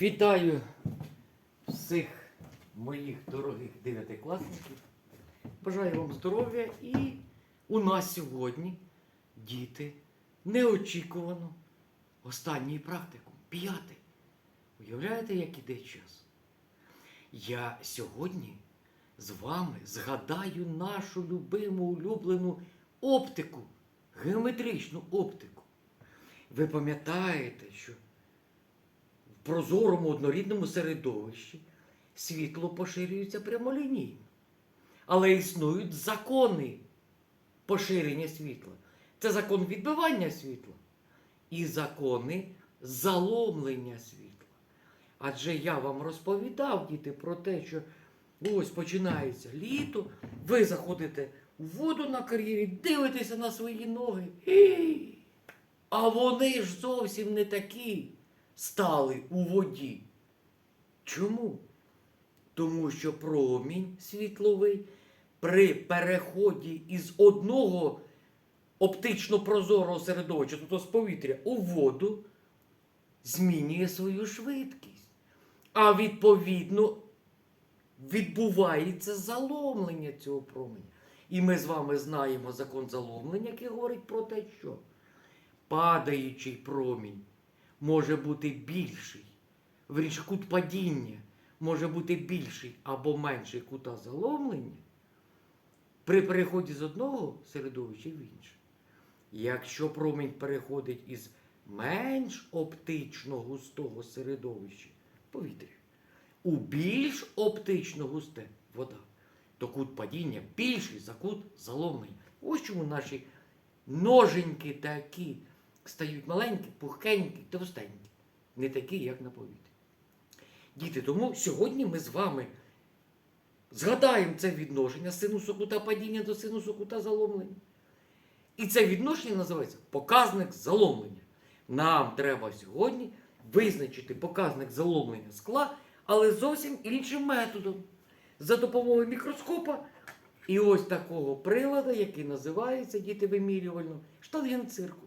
Вітаю всіх моїх дорогих дев'ятикласників. Бажаю вам здоров'я і у нас сьогодні діти неочікувано останній практикум, п'ятий. Уявляєте, як іде час? Я сьогодні з вами згадаю нашу любиму улюблену оптику, геометричну оптику. Ви пам'ятаєте, що прозорому однорідному середовищі світло поширюється прямолінійно. Але існують закони поширення світла. Це закон відбивання світла і закони заломлення світла. Адже я вам розповідав, діти, про те, що ось починається літо, ви заходите в воду на кар'єрі, дивитеся на свої ноги. І... А вони ж зовсім не такі стали у воді. Чому? Тому що промінь світловий при переході із одного оптично прозорого середовища, тобто з повітря, у воду, змінює свою швидкість. А відповідно відбувається заломлення цього променя. І ми з вами знаємо закон заломлення, який говорить про те, що падаючий промінь може бути більший. Вірніше, кут падіння може бути більший або менший кута заломлення при переході з одного середовища в інше. Якщо промінь переходить із менш оптично густого середовища повітря у більш оптично густе вода, то кут падіння більший за кут заломлення. Ось чому наші ноженьки такі стають маленькі, пухкенькі, товстенькі, не такі, як на повітрі. Діти, тому сьогодні ми з вами згадаємо це відношення синусу кута падіння до синусу кута заломлення. І це відношення називається показник заломлення. Нам треба сьогодні визначити показник заломлення скла, але зовсім іншим методом. За допомогою мікроскопа і ось такого приладу, який називається діти вимірювально штангенциркуль.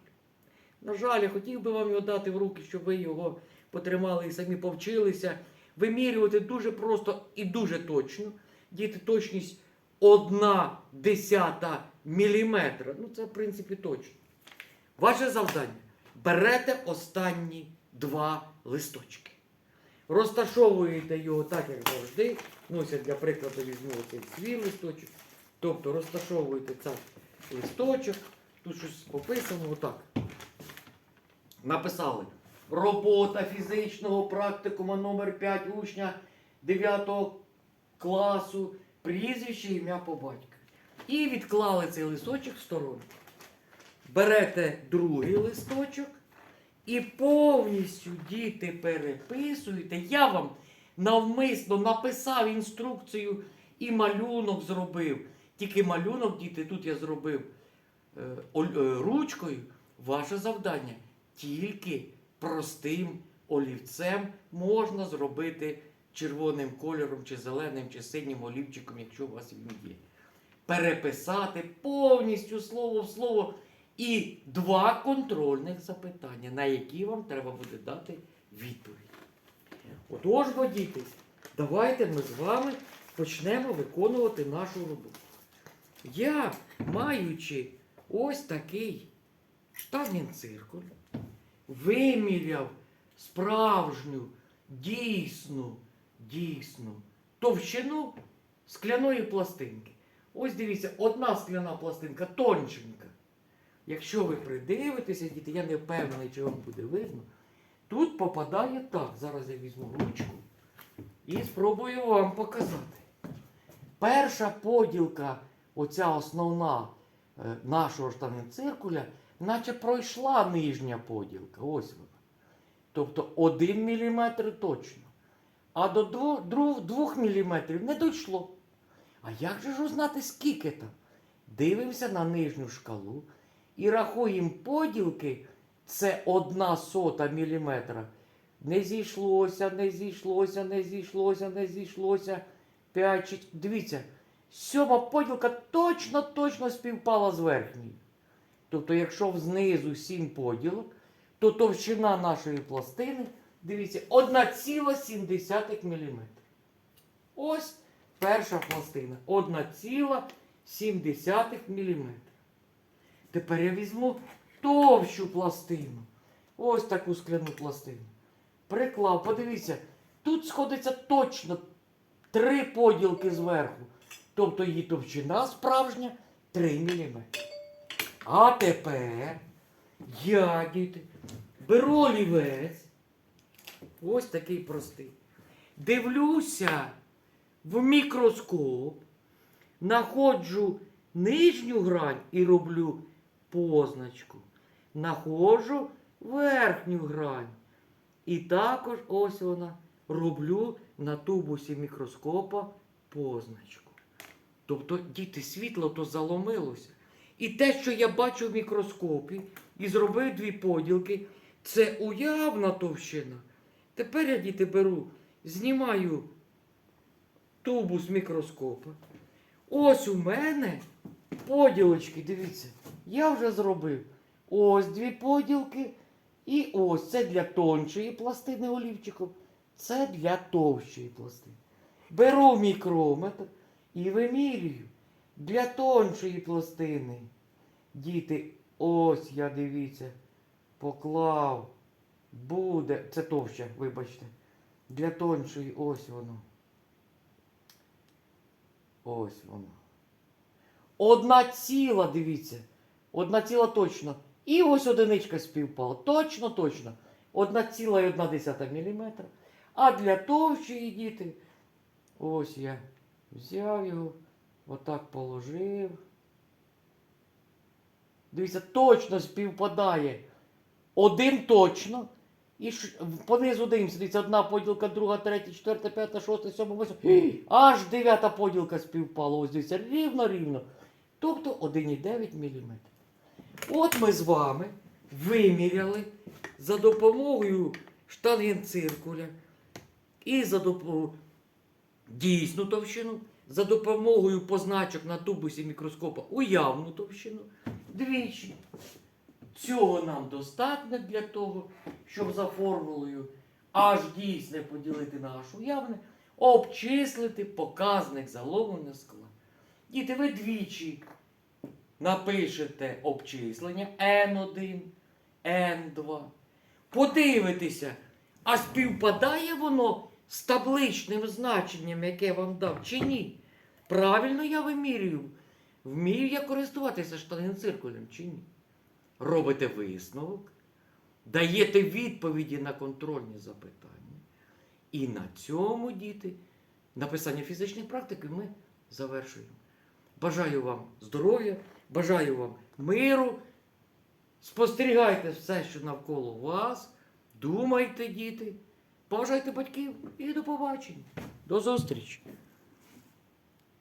На жаль, я хотів би вам його дати в руки, щоб ви його потримали і самі повчилися. Вимірювати дуже просто і дуже точно. Діти, точність одна десята міліметра. Ну, це, в принципі, точно. Ваше завдання берете останні два листочки. Розташовуєте його так, як завжди. Ну, я для прикладу візьму цей свій листочок. Тобто розташовуєте цей листочок. Тут щось пописано отак. Написали. Робота фізичного практикума номер 5 учня 9 класу, прізвище, ім'я по батькові. І відклали цей листочок в сторону. Берете другий листочок і повністю діти переписуєте. Я вам навмисно написав інструкцію і малюнок зробив. Тільки малюнок, діти, тут я зробив е, е, ручкою. Ваше завдання тільки простим олівцем можна зробити червоним кольором, чи зеленим, чи синім олівчиком, якщо у вас він є. Переписати повністю слово в слово і два контрольних запитання, на які вам треба буде дати відповідь. Отож, бо, діти, давайте ми з вами почнемо виконувати нашу роботу. Я, маючи ось такий штангенциркуль, виміряв справжню, дійсну, дійсну товщину скляної пластинки. Ось дивіться, одна скляна пластинка тонченька. Якщо ви придивитеся, діти, я не впевнений, чи вам буде видно. Тут попадає так. Зараз я візьму ручку і спробую вам показати. Перша поділка, оця основна е, нашого штангенциркуля, наче пройшла нижня поділка. Ось вона. Тобто 1 мм точно. А до 2 мм не дійшло. А як же ж узнати, скільки там? Дивимося на нижню шкалу і рахуємо поділки, це одна сота міліметра. Не зійшлося, не зійшлося, не зійшлося, не зійшлося. 5, 6. Дивіться, сьома поділка точно-точно співпала з верхньою. Тобто, якщо знизу 7 поділок, то товщина нашої пластини Дивіться, 1,7 мм. Ось перша пластина. 1,7 мм. Тепер я візьму товщу пластину. Ось таку скляну пластину. Приклав, подивіться, тут сходиться точно три поділки зверху. Тобто її товщина справжня 3 мм. А тепер я, діти, беру олівець. Ось такий простий. Дивлюся в мікроскоп, находжу нижню грань і роблю позначку. Находжу верхню грань. І також ось вона роблю на тубусі мікроскопа позначку. Тобто, діти, світло то заломилося. І те, що я бачу в мікроскопі, і зробив дві поділки, це уявна товщина. Тепер я діти беру, знімаю тубус мікроскопа. Ось у мене поділочки, дивіться, я вже зробив ось дві поділки. І ось це для тоншої пластини олівчиком, це для товщої пластини. Беру мікрометр і вимірюю для тоншої пластини. Діти, ось я дивіться, поклав. Буде. Це товща, вибачте. Для тоншої ось воно. Ось воно. Одна ціла, дивіться. Одна ціла точно. І ось одиничка співпала. Точно, точно. Одна ціла і одна десята міліметра. А для товщої діти, ось я взяв його, отак положив. Дивіться, точно співпадає. Один точно. І ш... понизу дивимося, дивіться, одна поділка, друга, третя, четверта, п'ята, шоста, сьома, восьма. Аж дев'ята поділка співпала. Ось дивіться, рівно-рівно. Тобто 1,9 мм. От ми з вами виміряли за допомогою штангенциркуля і за допомогою дійсну товщину, за допомогою позначок на тубусі мікроскопа уявну товщину двічі. Цього нам достатньо для того, щоб за формулою аж дійсне поділити на аж уявне, обчислити показник заломлення скла. Діти, ви двічі напишете обчислення N1, N2. Подивитеся, а співпадає воно з табличним значенням, яке я вам дав, чи ні? Правильно я вимірюю. Вмію я користуватися штангенциркулем чи ні? Робите висновок, даєте відповіді на контрольні запитання. І на цьому, діти, написання фізичної практики ми завершуємо. Бажаю вам здоров'я, бажаю вам миру. Спостерігайте все, що навколо вас. Думайте, діти, поважайте батьків і до побачення. До зустрічі!